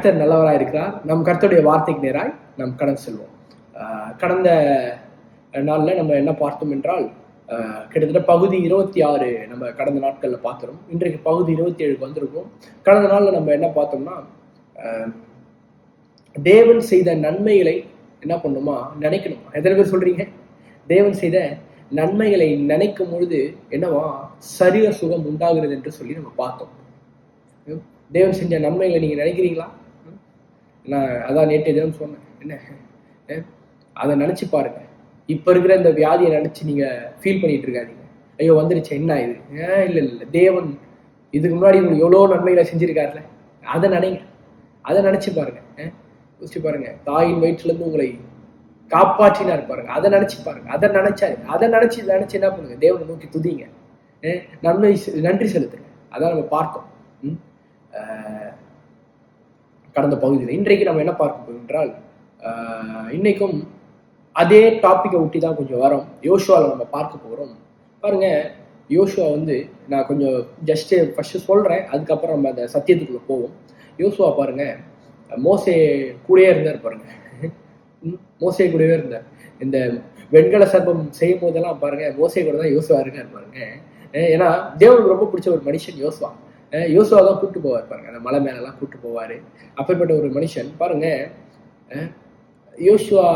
கர்த்தர் நல்லவராக இருக்கிறார் நம் கர்த்தருடைய வார்த்தைக்கு நேராய் நாம் கடந்து செல்வோம். கடந்த நாளில் நம்ம என்ன பார்த்தோம் என்றால் கிட்டத்தட்ட பகுதி இருபத்தி ஆறு நம்ம கடந்த நாட்களில் பார்த்துரும் இன்றைக்கு பகுதி இருபத்தி ஏழுக்கு வந்திருக்கோம். கடந்த நாளில் நம்ம என்ன பார்த்தோம்னா தேவன் செய்த நன்மைகளை என்ன பண்ணுமா நினைக்கணும்? எத்தனை பேர் சொல்றீங்க? தேவன் செய்த நன்மைகளை நினைக்கும் பொழுது என்னவா? சரீர சுகம் உண்டாகிறது என்று சொல்லி நம்ம பார்த்தோம். தேவன் செஞ்ச நன்மைகளை நீங்க நினைக்கிறீங்களா? நான் அதான் நேற்று தினம் சொன்னேன். என்ன? அதை நினச்சி பாருங்க. இப்போ இருக்கிற இந்த வியாதியை நினச்சி நீங்கள் ஃபீல் பண்ணிட்டு இருக்காதீங்க. ஐயோ வந்துருச்சு. என்ன இது? ஏன் இல்லை இல்லை தேவன் இதுக்கு முன்னாடி உங்களுக்கு எவ்வளோ நன்மைகளை செஞ்சுருக்காருல. அதை நினைங்க. அதை நினச்சி பாருங்க. யோசிச்சு பாருங்க. தாயின் வயிற்றுலேருந்து உங்களை காப்பாற்றினார் பாருங்க. அதை நினச்சி பாருங்க. அதை நினச்சாரு அதை நினச்சி நினச்சி என்ன பண்ணுங்க? தேவனை நோக்கி துதிங்க. நன்மை செ- நன்றி செலுத்துங்க. அதான் நம்ம பார்த்தோம் ம்? கடந்த பகுதியில். இன்றைக்கு நம்ம என்ன பார்க்க போகிறோம் என்றால் இன்னைக்கும் அதே டாப்பிக்கை ஒட்டி தான் கொஞ்சம் வரோம். யோசுவாவில் நம்ம பார்க்க போகிறோம் பாருங்க யோசுவா வந்து நான் கொஞ்சம் ஜஸ்ட் ஃபர்ஸ்ட் சொல்றேன் அதுக்கப்புறம் நம்ம அந்த சத்தியத்துக்குள்ள போவோம். யோசுவா பாருங்க மோசே கூடயே இருந்தார் பாருங்க. மோசே கூடவே இருந்தார். இந்த வெண்கல சர்பம் செய்யும் போதெல்லாம் பாருங்க மோசே கூட தான் யோசுவா இருக்கார் பாருங்க. ஏன்னா தேவனுக்கு ரொம்ப பிடிச்ச ஒரு மனுஷன் யோசுவா. யோசுவா தான் கூட்டு போவார் பாருங்க. அந்த மலை மேலெல்லாம் கூட்டு போவாரு. அப்பேற்பட்ட ஒரு மனுஷன் பாருங்க யோசுவா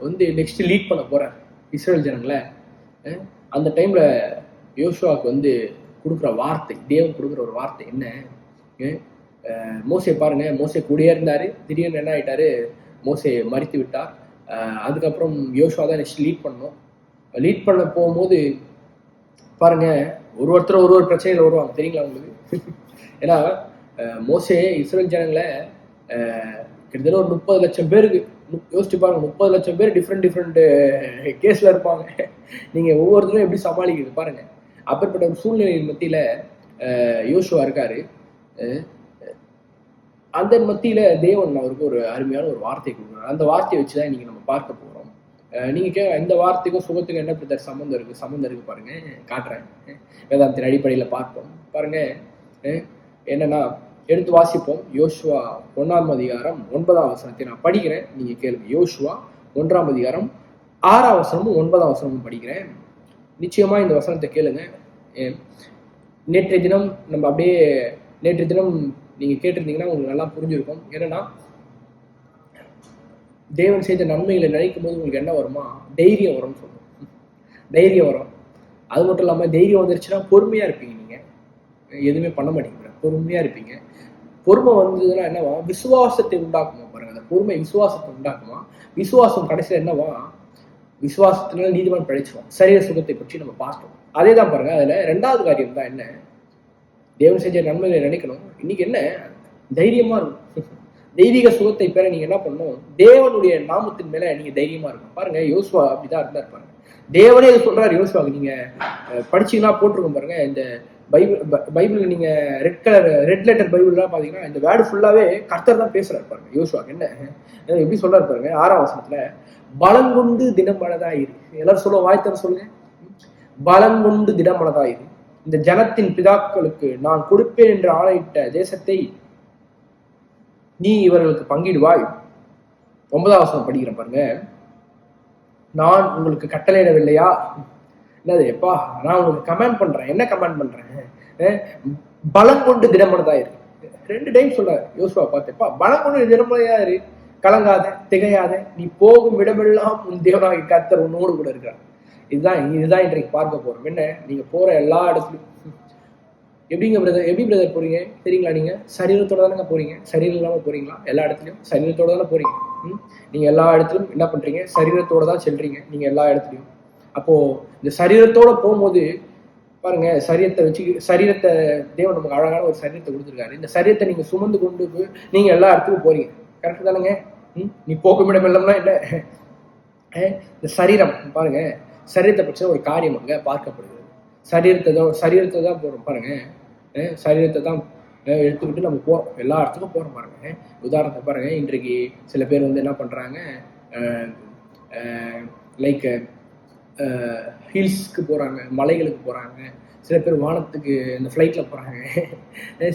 வந்து நெக்ஸ்ட் லீட் பண்ண போறார். இஸ்ரேல் ஜனங்களை. அந்த டைம்ல யோசுவாவுக்கு வந்து கொடுக்குற வார்த்தை தேவன் கொடுக்குற ஒரு வார்த்தை என்ன? அஹ் பாருங்க மோசே கூடயே இருந்தாரு. திடீர்னு என்ன ஆயிட்டாரு? மோசை மறித்து விட்டார். அதுக்கப்புறம் யோசுவா தான் நெக்ஸ்ட் லீட் பண்ணோம் லீட் பண்ண போகும்போது பாருங்க ஒரு ஒருத்தர் ஒரு ஒரு பிரச்சனையில் வருவாங்க. தெரியுங்களா உங்களுக்கு? ஏன்னா மோஸ்ட்லி மோசே இஸ்ரேல் ஜனங்களை கிட்டத்தட்ட ஒரு முப்பது லட்சம் பேருக்கு யோசிச்சு பாருங்க முப்பது லட்சம் பேர் டிஃப்ரெண்ட் டிஃப்ரெண்ட் கேஸில் இருப்பாங்க. நீங்கள் ஒவ்வொருத்தரும் எப்படி சமாளிக்கிறது பாருங்க. அப்பேற்பட்ட ஒரு சூழ்நிலையின் மத்தியில் யோசுவா இருக்காரு. அந்த மத்தியில் தேவன் அவருக்கு ஒரு அருமையான ஒரு வார்த்தை கொடுக்குறாரு. அந்த வார்த்தையை வச்சு தான் இன்னைக்கு நம்ம பார்க்க போகிறோம் நீங்கள் நீங்க கே இந்த வார்த்தைக்கும் சுகத்துக்கும் என்ன பிரதர் சம்மந்தம் இருக்கு? சம்மந்தம் இருக்கு பாருங்க. காட்டுறேன். வேதாந்தின் அடிப்படையில பார்ப்போம். பாருங்க. அஹ் என்னன்னா எடுத்து வாசிப்போம். யோசுவா ஒன்றாம் அதிகாரம் ஒன்பதாம் வசனத்தை நான் படிக்கிறேன். நீங்க கேளுங்க. யோசுவா ஒன்றாம் அதிகாரம் ஆறாம் வசனமும் ஒன்பதாம் வசனமும் படிக்கிறேன். நிச்சயமா இந்த வசனத்தை கேளுங்க. நேற்றைய தினம் நம்ம அப்படியே நேற்றைய தினம் நீங்க கேட்டிருந்தீங்கன்னா உங்களுக்கு நல்லா புரிஞ்சிருக்கும். என்னன்னா தேவன் செய்த நன்மைகளை நினைக்கும் போது உங்களுக்கு என்ன வருமா? தைரியம் வரும்னு சொல்லுவோம். தைரியம் வரும். அது மட்டும் இல்லாமல் தைரியம் வந்துருச்சுன்னா பொறுமையாக இருப்பீங்க நீங்கள் எதுவுமே பண்ண மாட்டீங்க. பொறுமையாக இருப்பீங்க. பொறுமை வந்ததுன்னா என்னவா? விசுவாசத்தை உண்டாக்குமா பாருங்க. அந்த பொறுமை விசுவாசத்தை உண்டாக்குமா? விசுவாசம் கடைசியில் என்னவா? விசுவாசத்தினால நீதிமான் படைச்சிடும் சரீர சுகத்தை பற்றி நம்ம பார்த்தோம் அதே தான் பாருங்க. அதில் ரெண்டாவது காரியம் தான் என்ன? தேவன் செஞ்ச நன்மைகளை நினைக்கணும். இன்னைக்கு என்ன? தைரியமாக இருக்கும் தெய்வீக சுகத்தை பெற நீங்க என்ன பண்ணணும்? தேவனுடைய நாமத்தின் மேல நீங்க தைரியமா இருக்கும் பாருங்க யோசுவா அப்படிதான் இருந்தார் பாருங்க. தேவனே இது சொல்றாரு யோசுவாக்கு நீங்க படிச்சீங்கன்னா போட்டிருக்கோம் பாருங்க இந்த பைபிள் பைபிள் நீங்க ரெட் கலர் ரெட் லெட்டர் பைபிள்லாம் பாத்தீங்கன்னா இந்த வேர்டு ஃபுல்லாவே கர்த்தர் தான் பேசுறாரு பாருங்க யோசுவாக்கு என்ன? எப்படி சொல்றாரு பாருங்க ஆறாம் வசனத்துல பலங்கொண்டு தினமனதாயிரு எல்லாரும் சொல்ல வாய்த்தர சொல்லுங்க. பலங்கொண்டு திடமனதாயிரு இந்த ஜனத்தின் பிதாக்களுக்கு நான் கொடுப்பேன் என்று ஆணையிட்ட தேசத்தை நீ இவர்களுக்கு பங்கிடுவாய். ஒன்பதாம் வசனம் படிக்கிறேன் பாருங்க. நான் உங்களுக்கு கட்டளையிடவில்லையா? என்னது எப்பா நான் உங்களுக்கு கமெண்ட் பண்றேன். என்ன கமெண்ட் பண்றேன்? பலம் கொண்டு திடமனதா இரு. ரெண்டு டைம் சொல்ல யோசுவா பார்த்தப்பா பலம் கொண்டு திடமனதா இரு. கலங்காத திகையாத. நீ போகும் இடமெல்லாம் உன் தேவனாகி கத்தர் உன்னோடு கூட இருக்கிறார். இதுதான் இதுதான் இன்றைக்கு பார்க்க போறோம். என்ன நீங்க போற எல்லா இடத்துலயும் எப்படிங்க பிரதர் எப்படி பிரதர் போறீங்க? சரிங்களா நீங்க? சரீரத்தோட தானே போறீங்க? சரீரம் இல்லாம போறீங்களா? எல்லா இடத்துலயும் சரீரத்தோட தானே போறீங்க. ம்? நீங்க எல்லா இடத்துலயும் என்ன பண்றீங்க? சரீரத்தோட தான் செல்றீங்க நீங்க எல்லா இடத்துலயும். அப்போ இந்த சரீரத்தோட போகும்போது பாருங்க சரீரத்தை வச்சு சரீரத்தை தேவன் நமக்கு அழகான ஒரு சரீரத்தை கொடுத்துருக்காரு. இந்த சரீரத்தை நீங்க சுமந்து கொண்டு போய் நீங்க எல்லா இடத்துக்கும் போறீங்க. கரெக்ட் தானேங்க? ம்? நீ போக்கும் இடம் இல்லம்னா என்ன? இந்த சரீரம் பாருங்க சரீரத்தை பற்றின ஒரு காரியம் அங்க பார்க்கப்படுகிறது. சரீரத்தை தான் சரீரத்தை தான் போறோம் பாருங்க. சரீரத்தை தான் எடுத்துக்கிட்டு நம்ம போகிறோம் எல்லா இடத்துக்கும் போகிற பாருங்க உதாரணத்தை பாருங்க இன்றைக்கு சில பேர் வந்து என்ன பண்ணுறாங்க லைக் ஹில்ஸ்க்கு போகிறாங்க மலைகளுக்கு போகிறாங்க சில பேர் வானத்துக்கு இந்த ஃப்ளைட்டில் போகிறாங்க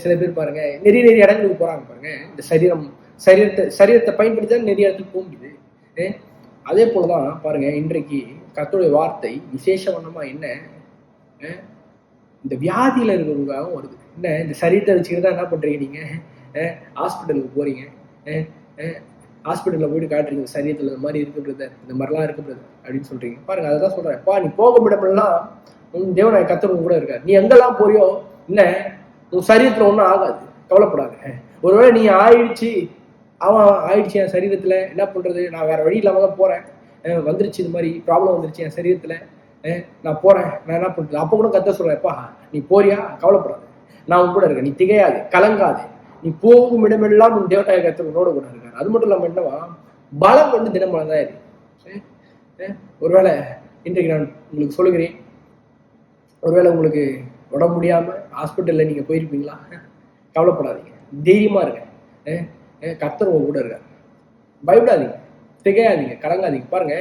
சில பேர் பாருங்கள் நிறைய நிறைய இடங்களுக்கு போகிறாங்க பாருங்கள் இந்த சரீரம் சரீரத்தை சரீரத்தை பயன்படுத்தி தான் நிறைய இடத்துக்கு போக முடியுது அதே அதே போலதான் பாருங்கள் இன்றைக்கு கர்த்தருடைய வார்த்தை விசேஷ வண்ணமாக என்ன? இந்த வியாதியில் இருக்கிறவங்களுக்காகவும் வருது. என்ன இந்த சரீரத்தை வச்சுக்கிட்டு என்ன பண்ணுறீங்க நீங்கள் ஹாஸ்பிட்டலுக்கு போகிறீங்க ஹாஸ்பிட்டலில் போயிட்டு காட்டுறீங்க சரீரத்தில் இந்த மாதிரி இருக்கு பிரதர் இந்த மாதிரிலாம் இருக்கு பிரதர் அப்படின்னு சொல்கிறீங்க பாருங்க அததான் சொல்கிறேன் பா நீ போக விடமெல்லாம் உன் தேவனாய் கத்தரும் கூட இருக்கார். நீ எங்கெல்லாம் போறியோ என்ன உன் சரீரத்தில் ஒன்றும் ஆகாது. கவலைப்படாத. ஒருவேளை நீ ஆயிடுச்சு அவன் ஆயிடுச்சு என் சரீரத்தில் என்ன பண்ணுறது நான் வேறு வழி இல்லாமல் தான் போகிறேன் வந்துருச்சு இது மாதிரி ப்ராப்ளம் வந்துருச்சு என் சரீரத்தில். நான் போறேன். நான் என்ன பண்றது? அப்போ கூட கத்த சொல்றேன்ப்பா நீ போறியா? கவலைப்படாத. நான் உன் கூட இருக்கேன். நீ திகையாது. கலங்காது. நீ போகும் இடமெல்லாம் உன் தேவதாய கத்தர் உன்னோட கூட இருக்காரு. அது மட்டும் இல்லாம என்னவா? பலம் வந்து தினமலம் தான் இருக்கு. ஒருவேளை இன்றைக்கு நான் உங்களுக்கு சொல்லுகிறேன். ஒருவேளை உங்களுக்கு உடம்பு முடியாம ஹாஸ்பிட்டல்ல நீங்க போயிருப்பீங்களா? கவலைப்படாதீங்க. தைரியமா இருங்க. கத்தர் உங்க கூட இருக்காரு. பயப்படாதீங்க. திகையாதீங்க. கலங்காதீங்க. பாருங்க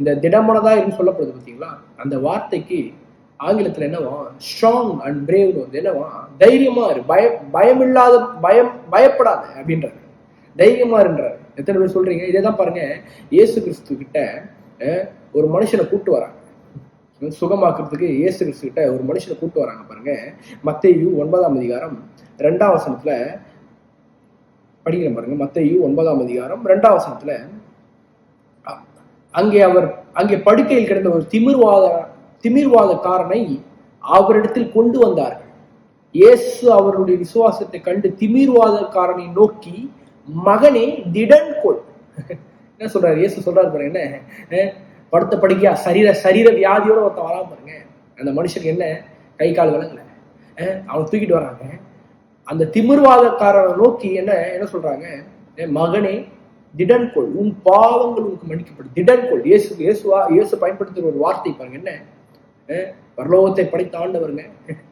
இந்த திடமனதா என்று சொல்லப்படுது பார்த்தீங்களா அந்த வார்த்தைக்கு ஆங்கிலத்தில் என்னவா? ஸ்ட்ராங் அண்ட் பிரேவ் வந்து என்னவா? தைரியமா இரு. பய பயமில்லாத பயம் பயப்படாத அப்படின்றாரு தைரியமா இருன்றாரு எத்தனை பேர் சொல்றீங்க? இதே தான் பாருங்க. இயேசு கிறிஸ்து கிட்ட ஒரு மனுஷனை கூட்டு வராங்க. சுகமாக்குறதுக்கு இயேசு கிறிஸ்து கிட்ட ஒரு மனுஷனை கூட்டு வராங்க பாருங்க. மத்தையு ஒன்பதாம் அதிகாரம் ரெண்டாம் வசனத்துல படிக்கிற பாருங்க. மத்தையு ஒன்பதாம் அதிகாரம் ரெண்டாம் வசனத்துல அங்கே அவர் அங்கே படுக்கையில் கிடந்த ஒரு திமிர்வாத திமிர்வாதக்காரனை அவரிடத்தில் கொண்டு வந்தார்கள். இயேசு அவருடைய விசுவாசத்தை கண்டு திமிர்வாதக்காரனை நோக்கி மகனே திடன் கொள். என்ன சொல்றாரு? இயேசு சொல்றாரு பாருங்க என்ன? படுத்த படுக்கையா? சரீர சரீர வியாதியோட ஒருத்தன் வராம பாருங்க. அந்த மனுஷனுக்கு என்ன? கை கால் விளங்கல அவன் தூக்கிட்டு வராங்க. அந்த திமிர்வாதக்காரனை நோக்கி என்ன என்ன சொல்றாங்க? மகனே திடன் கொள் உன் பாவங்கள் உனக்கு மன்னிக்கப்படும். திடன் கொள் இயேசு இயேசுவா இயேசு பயன்படுத்துற ஒரு வார்த்தை பாருங்க என்ன? பரலோகத்தை படைத்த ஆண்டவருங்க.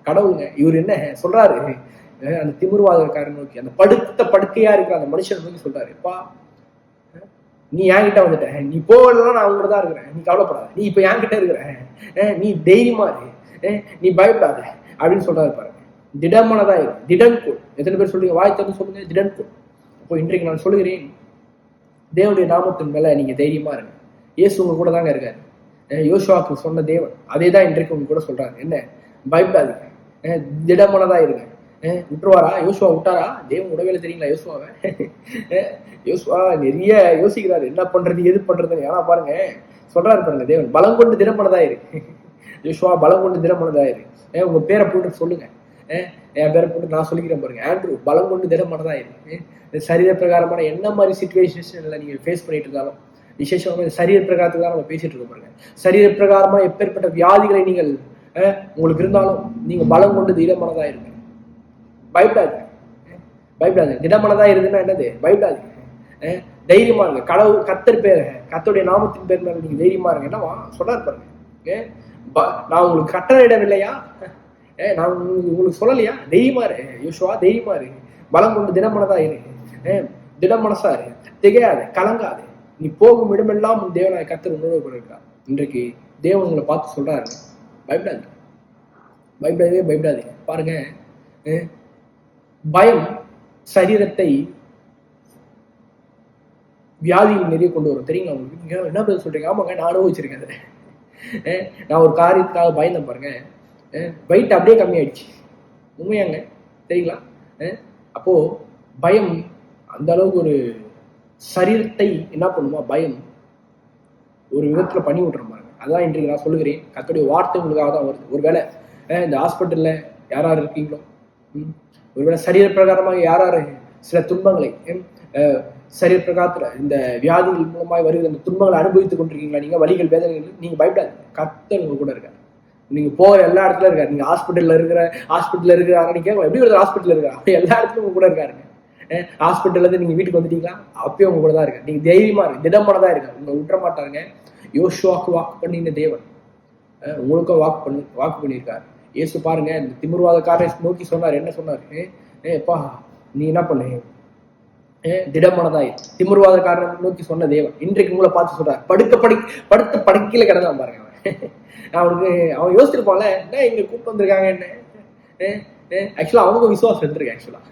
கடவுளுங்க இவர் என்ன சொல்றாரு? அந்த திமிர்வாதக்காரன் நோக்கி அந்த படுத்த படுக்கையா இருக்கிற அந்த மனுஷன் நோக்கி சொல்றாரு. பா நீ என்கிட்ட வந்துட்ட. நீ போகலாம் நான் அவங்க தான் இருக்கிறேன். நீ கவலைப்படாத. நீ இப்ப என்கிட்ட இருக்கிற. நீ தைரியமா இரு. நீ பயப்படாத. அப்படின்னு சொல்றாரு பாருங்க. திடமானதா இரு. திடன்கோள். எத்தனை பேர் சொல்லுங்க வாய் திறந்து சொல்லுங்க. திடன்கோள். அப்போ இன்றைக்கு நான் சொல்லுகிறேன் தேவனுடைய நாமத்தின் மேல நீங்க தைரியமா இருங்க இயேசு உங்க கூட தாங்க இருக்காரு. யோசுவாக்கு சொன்ன தேவன் அதே தான் இன்றைக்கு உங்க கூட சொல்றாரு. என்ன? பயப்படாதீங்க. திடமானதா இருங்க. விட்டுருவாரா? யோசுவா விட்டாரா? தேவன் உடவேல தெரியுங்களா யோசுவாவை? யோசுவா நிறைய யோசிக்கிறாரு. என்ன பண்றது எது பண்றதுன்னு ஆனா பாருங்க. சொல்றாரு பாருங்க தேவன் பலம் கொண்டு திடமானதா இரு. யோசுவா பலம் கொண்டு திடமானதா இரு. உங்க பேரை போட்டு சொல்லுங்க. என் பேரை போட்டு நான் சொல்லிக்கிறேன் பாருங்க. ஆண்ட்ரூ பலம் கொண்டு திடமானதா இரு சரீர பிரகாரமான என்ன மாதிரி சுச்சுவேஷன்ல நீங்க ஃபேஸ் பண்ணிட்டு இருந்தாலும் விசேஷமாக இந்த சரீர பிரகாரத்துக்கு தான் நம்ம பேசிட்டு இருக்கோம் பாருங்க. சரீர பிரகாரமா எப்பேற்பட்ட வியாதிகளை நீங்கள் உங்களுக்கு இருந்தாலும் நீங்க பலம் கொண்டு திடமானதா இருங்க. பயப்படாது பயப்படாது பயப்படாதீங்க. திடமானதா இருக்குன்னா என்னது? பயப்படாது தைரியமா இருங்க. கடவுள் கத்தர் பேர் கத்தருடைய நாமத்தின் பேர் மேல நீங்க தைரியமா இருங்க. என்னவா சொல்றாரு பாருங்க. ப- நான் உங்களுக்கு கட்டளையிடவில்லையா? ஏ நான் உங்களுக்கு சொல்லலையா? தைரியமா இரு யோசுவா தைரியமா இரு பலம் கொண்டு திடமனதா இரு. அஹ், திடமனசா இரு திகையாது கலங்காது. நீ போகும் இடமெல்லாம் உன் தேவனாய் கத்தர் உணர்வு பண்ணிருக்கா இன்றைக்கு தேவன் உங்களை பார்த்து சொல்றாரு. பயப்படாது. பயப்படாதே பயப்படாதீங்க பாருங்க. பயம் சரீரத்தை வியாதியில் நிறைய கொண்டு வரும். தெரியுங்களா உங்களுக்கு? என்ன பதில் சொல்றீங்க? ஆமாங்க நான் அனுபவிச்சிருக்கேன். நான் ஒரு காரியத்துக்காக பயந்தேன் பாருங்க. வெயிட் அப்படியே கம்மியாயிடுச்சு. உண்மையாங்க. சரிங்களா? அஹ், அப்போ பயம் அந்த அளவுக்கு ஒரு சரீரத்தை என்ன பண்ணுமா? பயம் ஒரு விதத்துல பண்ணி விட்டுற மாதிரி. அதான் இன்றைக்கு நான் சொல்லுகிறேன். கத்துடைய வார்த்தை உங்களுக்காக தான் வருது. ஒருவேளை இந்த ஹாஸ்பிட்டல்ல யார் யார் இருக்கீங்களோ ஒருவேளை சரீர பிரகாரமாக யார் யார் சில துன்பங்களை சரீர பிரகாரத்துல இந்த வியாதிகள் மூலமாய் வருகிற அந்த துன்பங்களை அனுபவித்துக் கொண்டிருக்கீங்களா? நீங்க வழிகள் வேதனைகள் நீங்க பயப்படாது கத்தர் உங்க கூட இருக்காரு. நீங்க போற எல்லா இடத்துல இருக்காரு. நீங்க ஹாஸ்பிட்டல்ல இருக்கிற ஹாஸ்பிட்டல்ல இருக்கிறாங்க. நீங்க எப்படி ஒரு ஹாஸ்பிட்டல் இருக்காரு அப்படி எல்லா இடத்துலயும் உங்க கூட இருக்காருங்க. ஹாஸ்பிட்டல்ல இருந்து நீங்க வீட்டுக்கு வந்துட்டீங்களா? அப்பயும் உங்க கூட தான் இருக்காரு. நீங்க தைரியமா இருக்கு திடமானதா இருக்காரு. உங்க விட்டுற மாட்டாருங்க. யோசுவாக்கு வாக்கு பண்ணின தேவன். உங்களுக்கும் வாக்கு பண்ணி வாக்கு பண்ணியிருக்காரு. ஏசு பாருங்க இந்த திமிர்வாதக்காரை நோக்கி சொன்னார். என்ன சொன்னார்? ஏப்பா நீ என்ன பண்ணு? ஏ, திடமானதாய் திமிர்வாதக்காரன் நோக்கி சொன்ன தேவன். இன்றைக்கு உங்களை பார்த்து சொல்றாரு. படுக்க படி படுத்த படுக்கையில கிடந்தான் பாருங்க. அவனுக்கு அவன் யோசிச்சிருப்பான்ல என்ன இங்க கூப்பிட்டு வந்திருக்காங்க என்ன ஆக்சுவலா அவனுக்கும் விசுவாசம் இருந்திருக்கேன் ஆக்சுவலா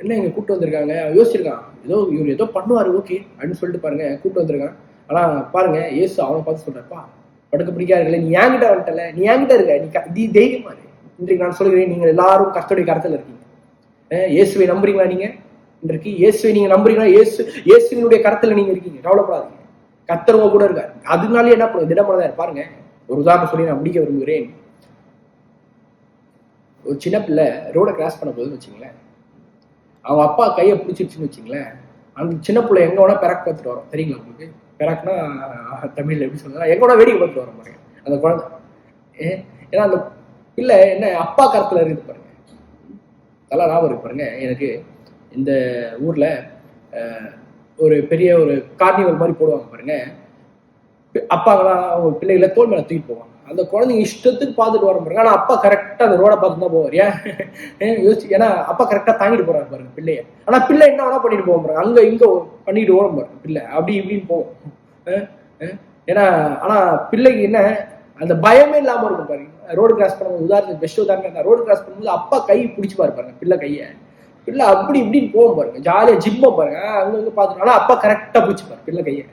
என்ன இங்க கூப்பிட்டு வந்திருக்காங்க? அவன் யோசிச்சிருக்கான். ஏதோ இவர் ஏதோ பண்ணுவாரு ஓகே அப்படின்னு சொல்லிட்டு பாருங்க கூப்பிட்டு வந்திருக்கான். ஆனா பாருங்க ஏசு அவனை பார்த்து சொல்றப்பா படுக்க பிடிக்காதுல நீ என்கிட்ட வந்துட்டல நீ என்கிட்ட இருக்க நீ க- நீ தைரியமா இன்றைக்கு நான் சொல்கிறேன் நீங்கள் எல்லாரும் கஷ்டடைய கருத்துல இருக்கீங்க. இயேசுவை நம்புறீங்களா நீங்க? இன்றைக்கு இயேசுவை நீங்க நம்புறீங்களா? இயேசு இயேசுவினுடைய கருத்துல நீங்க இருக்கீங்க கவலைப்படாதீங்க. கத்தரவங்க கூட இருக்கார். அதனாலே என்ன பண்ணுவோம் திடமனதா பாருங்க ஒரு உதாரணம் சொல்லி நான் முடிக்க விரும்புகிறேன். ஒரு சின்ன பிள்ளை ரோட கிராஸ் பண்ண போதுன்னு வச்சுங்களேன் அவன் அப்பா கையை பிடிச்சிருச்சுன்னு வச்சுங்களேன் அந்த சின்ன பிள்ளை எங்க வேணா பெராக் பார்த்துட்டு வரோம். தெரியுங்களா உங்களுக்கு? பிறக்குனா தமிழில் தமிழ்ல எப்படி சொல்லுங்க எங்க வேணா வேடிக்கை பார்த்துட்டு வரோம் பாருங்க. அந்த குழந்தை. ஏ- ஏன்னா அந்த பிள்ளை என்ன அப்பா கருத்துல இருக்குது பாருங்க. நல்லா ஞாபகம் இருக்கு பாருங்க. எனக்கு இந்த ஊர்ல ஒரு பெரிய ஒரு கார்னிவல் மாதிரி போடுவாங்க பாருங்க. அப்பாங்களாம் அவங்க பிள்ளைகளை தோல் மேலே தூக்கிட்டு போவாங்க. அந்த குழந்தைங்க இஷ்டத்துக்கு பார்த்துட்டு வர பாருங்க. ஆனா அப்பா கரெக்டா அந்த ரோட பார்த்து தான் போவார். ஏன்? யோசிச்சு ஏன்னா அப்பா கரெக்டா தாங்கிட்டு போறாரு பாருங்க பிள்ளைய. ஆனா பிள்ளை என்ன வேணா பண்ணிட்டு போவோம் பாருங்க. அங்க இங்கே பண்ணிட்டு ஓடும் பாருங்க பிள்ளை. அப்படி இப்படின்னு போவோம் ஏன்னா ஆனா பிள்ளைக்கு என்ன? அந்த பயமே இல்லாமல் இருக்கும் பாருங்க. ரோடு கிராஸ் பண்ணும்போது உதாரணத்துக்கு பெஸ்ட் உதாரணம் ரோடு கிராஸ் பண்ணும்போது அப்பா கை பிடிச்சு பாரு பாருங்க பிள்ளை கையை. பிள்ளை அப்படி இப்படின்னு போகும் பாருங்க. ஜாலியா ஜிம்ம பாருங்க. அங்க இங்க பார்த்துட்டு அப்பா கரெக்டா பிடிச்சிப்பாரு பிள்ளை கையை.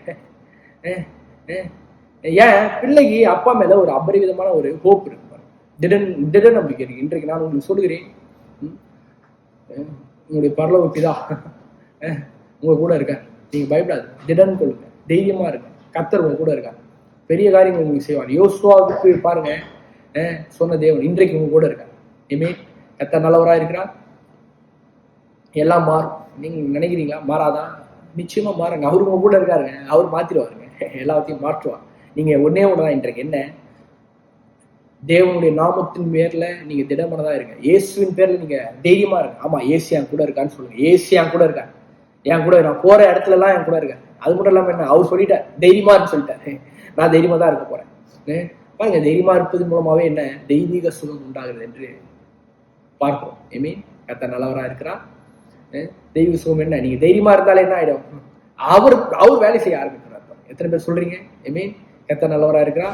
ஏன்? பிள்ளைக்கு அப்பா மேல ஒரு அபரிவிதமான ஒரு ஹோப் இருக்கு பாருங்க. திடன் திட நம்பிக்கை இருக்கு இன்றைக்கு நான் உங்களுக்கு சொல்லுகிறேன். ம், உங்களுடைய பரலோக பிதா. உங்க கூட இருக்க நீங்க பயப்படாது. திடன் கொள்ளுங்க தைரியமா இருங்க. கத்தர் உங்க கூட இருக்கார். பெரிய காரியங்கள் உங்களுக்கு செய்வார். யோசுவாவுக்கு பாருங்க. சொன்ன தேவன் இன்றைக்கு உங்க கூட இருக்கார். இமே கத்தர் நல்லவரா இருக்கிறார். எல்லாம் மாறும் நீங்கள் நினைக்கிறீங்களா? மாறாதான் நிச்சயமாக மாறுங்க. அவர் உங்க கூட இருக்காருங்க. அவர் மாற்றிடுவாருங்க எல்லாத்தையும் மாற்றுவார். நீங்க ஒன்னே தான் இன்றைக்கு. என்ன? தேவனுடைய நாமத்தின் பேரில் நீங்கள் திடமனதா இருங்க. இயேசுவின் பேரில் நீங்கள் தைரியமாக இருங்க. ஆமாம் ஏசு என் கூட இருக்கான்னு சொல்லுங்கள் ஏசு என் கூட இருக்கான் என் கூட நான் போகிற இடத்துலலாம் என் கூட இருக்கேன் அது மட்டும் இல்லாமல் என்ன? அவர் சொல்லிட்டார். தைரியமாக இருக்கு சொல்லிட்டாரு. நான் தைரியமாக தான் இருக்க போகிறேன் பாருங்க தைரியமாக இருப்பது மூலமாகவே என்ன? தெய்வீக சுகம் உண்டாகுது என்று பார்க்கிறோம். ஐ மீன் கத்த நல்லவராக இருக்கிறான் தெய்வ தெய்வீக நீங்க தைரியமா இருந்தாலே என்ன ஆயிடும்? அவர் அவர் வேலை செய்ய ஆரம்பிக்கிறார். எத்தனை பேர் சொல்றீங்க? ஐ எத்தனை நல்லவரா இருக்கிறா